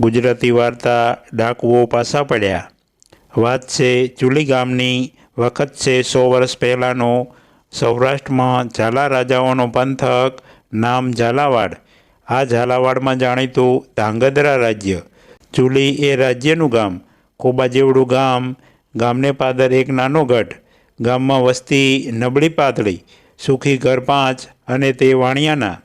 ગુજરાતી વાર્તા ડાકુઓ પાછા પડ્યા. વાત છે ચુલી ગામની, વખત છે સો વર્ષ પહેલાંનો. સૌરાષ્ટ્રમાં ઝાલા રાજાઓનો પંથક, નામ ઝાલાવાડ. આ ઝાલાવાડમાં જાણીતું ધાંગધ્રા રાજ્ય. ચુલી એ રાજ્યનું ગામ. કોબા જેવડું ગામ. ગામને પાદર એક નાનો ગઢ. ગામમાં વસ્તી નબળી પાતળી. સુખી ઘર પાંચ અને તે વાણિયાના.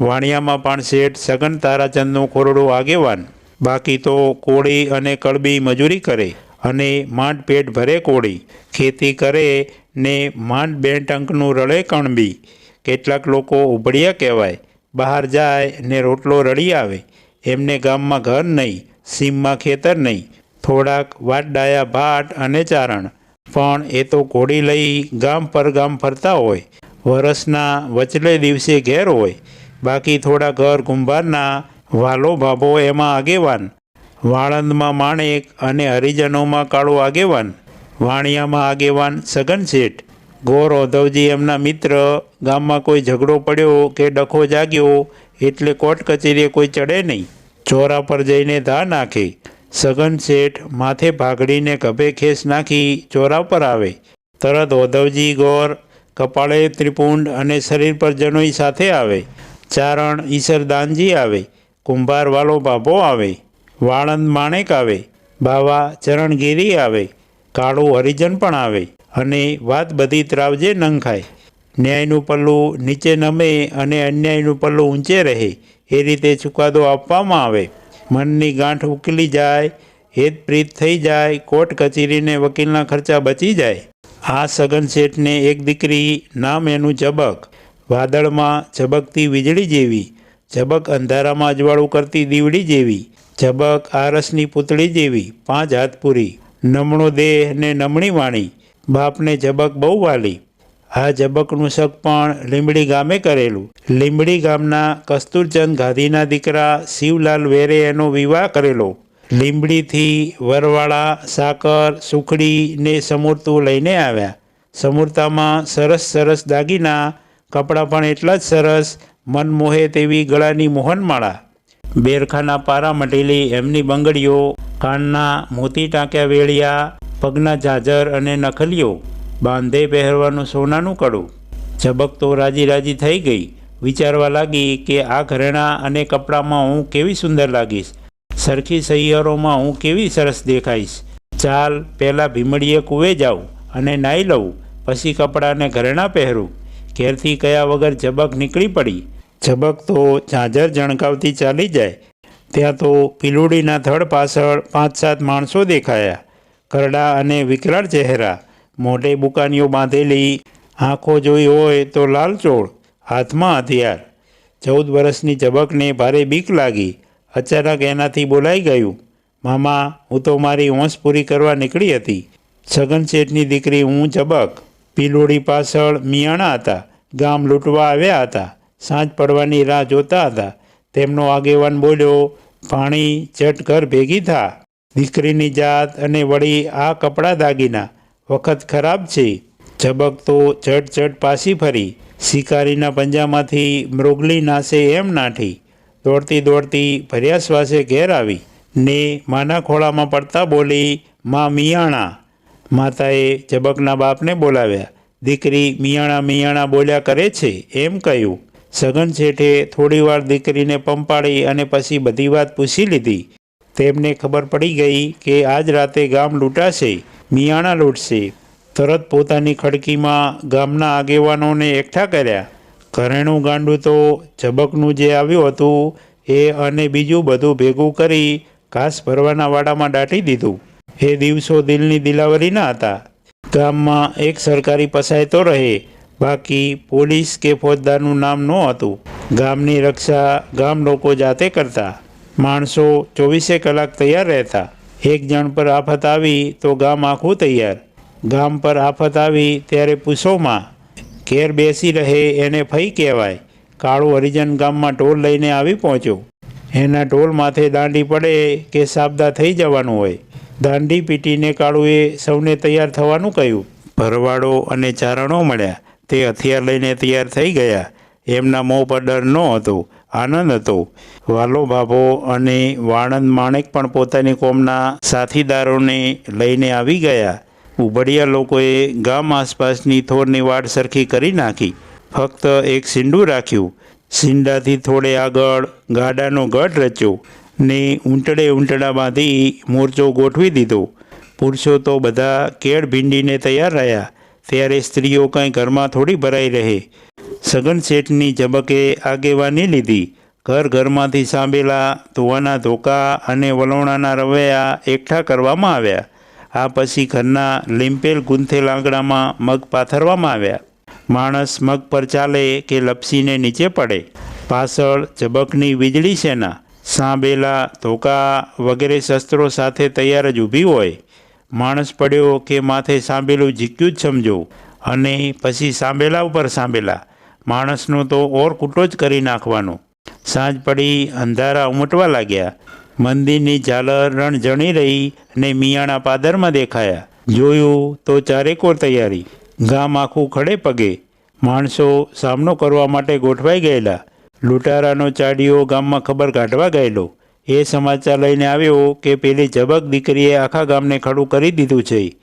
વાણિયામાં પણ શેઠ સગન તારાચંદનું ખોરડું આગેવાન. બાકી તો કોળી અને કળબી મજૂરી કરે અને માંડ પેટ ભરે કોળી. ખેતી કરે ને માંડ બે ટંકનું રળે કણબી. કેટલાક લોકો ઉભળિયા કહેવાય. બહાર જાય ને રોટલો રળી આવે. એમને ગામમાં ઘર નહીં, સીમમાં ખેતર નહીં. થોડાક વાટડાયા ભાટ અને ચારણ. પણ એ તો ઘોડી લઈ ગામ પર ગામ ફરતા હોય. વરસના વચલે દિવસે ઘેર હોય. બાકી થોડા ઘર કુંભારના વાલો ભાભો એમાં આગેવાન. વાળંદમાં માણેક અને હરિજનોમાં કાળો આગેવાન. વાણિયામાં આગેવાન સઘન શેઠ. ગોર ઓધવજી એમના મિત્ર. ગામમાં કોઈ ઝઘડો પડ્યો કે ડખો જાગ્યો એટલે કોર્ટ કચેરીએ કોઈ ચડે નહીં. ચોરા પર જઈને ધા નાખે. સઘન શેઠ માથે ભાગડીને ગભે ખેસ નાખી ચોરા પર આવે. તરત ઓધવજી, ગોર, કપાળે, ત્રિપુંડ અને શરીર પર જનોઈ સાથે આવે. ચારણ ઈશરદાનજી આવે. કુંભાર બાબો આવે, વાળંદ માણેક આવે, બાવા ચરણગીરી આવે, કાળું હરિજન પણ આવે અને વાત બધી ત્રાવજે નંખાય. ન્યાયનું પલ્લું નીચે નમે અને અન્યાયનું પલ્લું ઊંચે રહે, એ રીતે ચુકાદો આપવામાં આવે. મનની ગાંઠ ઉકેલી જાય હેતપ્રીત થઈ જાય, કોર્ટ કચેરીને વકીલના ખર્ચા બચી જાય. આ સગન શેઠને એક દીકરી, નામ એનું ઝબક. વાદળમાં ઝબકતી વીજળી જેવી. ઝબક અંધારામાં અજવાળું કરતી દીવડી જેવી, ઝબક આરસની પૂતળી જેવી, પાંચ હાથ પૂરી. નમણો દેહ ને નમણી વાણી, બાપને ઝબક બહુ વાલી. આ ઝબકનું શક પણ લીંબડી ગામે કરેલું. લીંબડી ગામના કસ્તુરચંદ ગાંધીના દીકરા શિવલાલ વેરે એનો વિવાહ કરેલો. લીંબડીથી વરવાળા, સાકર, સુખડી ને સમૂરતું લઈને આવ્યા. સમૂરતામાં સરસ સરસ દાગીના, કપડાં પણ એટલા જ સરસ મન મોહે તેવી ગળાની મોહનમાળા. બેરખાના પારા મટેલી એમની બંગડીઓ, કાનના મોતી ટાંક્યા વેળિયા, પગના ઝાઝર અને નખલીઓ બાંધે પહેરવાનું સોનાનું કડું. ઝબક તો રાજી રાજી થઈ ગઈ. વિચારવા લાગી કે આ ઘરેણાં અને કપડામાં હું કેવી સુંદર લાગીશ. સરખી સૈયારોમાં હું કેવી સરસ દેખાઈશ. ચાલ, પહેલાં ભીમડીએ કૂવે જાઉં અને નાહી લઉં. પછી કપડાને ઘરેણાં પહેરું. ઘેરથી કયા વગર ઝબક નીકળી પડી. ઝબક તો ઝાંઝર જણકાવતી ચાલી જાય. ત્યાં તો પીલુડીના થડ પાછળ પાંચ સાત માણસો દેખાયા. કરડા અને વિકરાળ ચહેરા, મોઢે બુકાનીઓ બાંધેલી, આંખો જોઈ હોય તો લાલચોળ હાથમાં હથિયાર. ચૌદ વર્ષની ઝબકને ભારે બીક લાગી. અચાનક એનાથી બોલાઈ ગયું, મામા, હું તો મારી હોંશ પૂરી કરવા નીકળી હતી. છગન શેઠની દીકરી હું ઝબક. પીલોડી પાછળ મિયાણા હતા. ગામ લૂંટવા આવ્યા હતા. સાંજ પડવાની રાહ જોતા હતા. તેમનો આગેવાન બોલ્યો, પાણી ચટ ઘર ભેગી થા. દીકરીની જાત અને વળી આ કપડાં દાગીના. વખત ખરાબ છે. ઝબક તો ચટ ચટ પાછી ફરી. શિકારીના પંજામાંથી મૃગલી નાસે એમ નાઠી. દોડતી દોડતી ભર્યા શ્વાસે ઘેર આવી. ને માના ખોળામાં પડતા બોલી, માં મિયાણા. માતાએ જબકના બાપને બોલાવ્યા. દીકરી મિયાણા મિયાણા બોલ્યા કરે છે? એમ કહ્યું. સગન શેઠે થોડીવાર દીકરીને પંપાડી અને પછી બધી વાત પૂછી લીધી. તેમને ખબર પડી ગઈ કે આજ રાતે ગામ લૂંટાશે. મિયાણા લૂંટશે. તરત પોતાની ખડકીમાં ગામના આગેવાનોને એકઠા કર્યા. ઘરેણું ગાંડું તો ઝબકનું જે આવ્યું હતું, એ અને બીજું બધું ભેગું કરી ઘાસ ભરવાના વાડામાં દાટી દીધું. એ દિવસો દિલની દિલાવરીના હતા. ગામમાં એક સરકારી પસાયતો રહે, બાકી પોલીસ કે ફોજદારનું નામ ન હતું. ગામની રક્ષા ગામ લોકો જાતે કરતા. માણસો ચોવીસે કલાક તૈયાર રહેતા. એક જણ પર આફત આવી તો ગામ આખું તૈયાર. ગામ પર આફત આવી ત્યારે પૂછોમાં ઘેર બેસી રહે એને ફઈ કહેવાય. કાળું હરિજન ગામમાં ટોલ લઈને આવી પહોંચ્યો. એના ટોલ માથે દાંડી પડે કે સાબદા થઈ જવાનું હોય. દાંડી પીટીને કાળુએ સૌને તૈયાર થવાનું કહ્યું. ભરવાડો અને ચારણો મળ્યા. તે હથિયાર લઈને તૈયાર થઈ ગયા. એમના મોં પર ડર ન હતો, આનંદ હતો. વાલો બાબો અને વાણંદ માણેક પણ પોતાની કોમના સાથીદારોને લઈને આવી ગયા. ઉભડિયા લોકોએ ગામ આસપાસની થોરની વાડ સરખી કરી નાખી. ફક્ત એક સિંડું રાખ્યું. સિંડાથી થોડે આગળ ગાડાનો ગઢ રચ્યો. ને ઊંટડે ઊંટડા બાંધી મોરચો ગોઠવી દીધો. પુરુષો તો બધા કેળ ભીંડીને તૈયાર રહ્યા. ત્યારે સ્ત્રીઓ કંઈ ઘરમાં થોડી ભરાઈ રહે. સગન શેઠની ઝબકે આગેવાની લીધી. ઘર ઘરમાંથી સાંભેલા ધોવાના ધોકા અને વલોણાના રવૈયા એકઠા કરવામાં આવ્યા. આ પછી ઘરના લીંપેલ ગૂંથેલ આંગણામાં મગ પાથરવામાં આવ્યા. માણસ મગ પર ચાલે કે લપસીને નીચે પડે. પાછળ ઝબકની વીજળી સેના સાંભેલા ધોકા વગેરે શસ્ત્રો સાથે તૈયાર જ ઊભી હોય. માણસ પડ્યો કે માથે સાંભેલું ઝીક્યું જ સમજો. અને પછી સાંભેલા ઉપર સાંભેલા માણસનો તો ઓર કૂટો જ કરી નાખવાનો. સાંજ પડી, અંધારા ઉમટવા લાગ્યા. મંદિરની ઝાલર રણઝણી રહી ને મિયાણા પાદરમાં દેખાયા. જોયું તો ચારેકોર તૈયારી. ગામ આખું ખડે પગે. માણસો સામનો કરવા માટે ગોઠવાઈ ગયેલા. લૂંટારાનો ચાડીઓ ગામમાં ખબર કાઢવા ગયેલો. એ સમાચાર લઈને આવ્યો કે પેલી ઝબક દીકરીએ આખા ગામને ખડું કરી દીધું છે.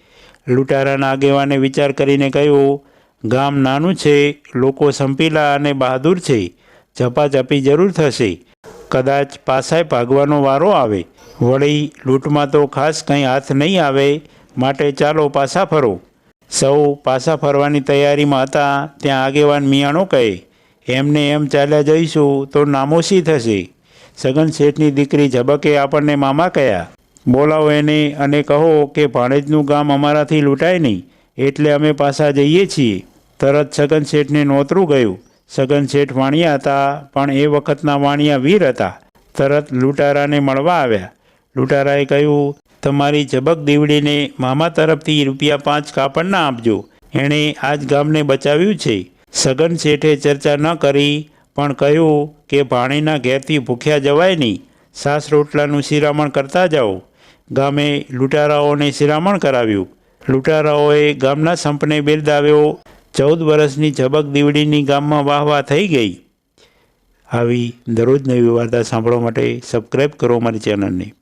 લૂંટારાના આગેવાને વિચાર કરીને કહ્યું, ગામ નાનું છે, લોકો સંપીલા અને બહાદુર છે. ઝપાઝપી જરૂર થશે. કદાચ પાસાય ભાગવાનો વારો આવે. વળી લૂંટમાં તો ખાસ કંઈ હાથ નહીં આવે. માટે ચાલો પાસા ફરો. સૌ પાછા ફરવાની તૈયારીમાં હતા, ત્યાં આગેવાન મિયાણો કહે. એમને એમ ચાલ્યા જઈશું તો નામોશી થશે. સગન શેઠની દીકરી ઝબકે આપણને મામા કયા? બોલાવો એને અને કહો કે ભાણેજનું ગામ અમારાથી લૂંટાય નહીં, એટલે અમે પાછા જઈએ છીએ. તરત સગન શેઠને નોતરું ગયું. સગન શેઠ વાણિયા હતા, પણ એ વખતના વાણિયા વીર હતા. તરત લૂંટારાને મળવા આવ્યા. લૂંટારાએ કહ્યું, તમારી ઝબક દીવડીને મામા તરફથી રૂપિયા પાંચ કાપડના આપજો. એણે આજ ગામને બચાવ્યું છે. સગન શેઠે ચર્ચા ન કરી, પણ કહ્યું કે ભાણીના ઘેરથી ભૂખ્યા જવાય નહીં. સાસ રોટલાનું શિરામણ કરતા જાઓ. ગામે લૂંટારાઓને શિરામણ કરાવ્યું. લૂંટારાઓએ ગામના સંપને બિરદાવ્યો. ચૌદ વર્ષની ઝબક દીવડીની ગામમાં વાહ વાહ થઈ ગઈ. આવી દરરોજ નવી વાર્તા સાંભળવા માટે સબસ્ક્રાઈબ કરો મારી ચેનલને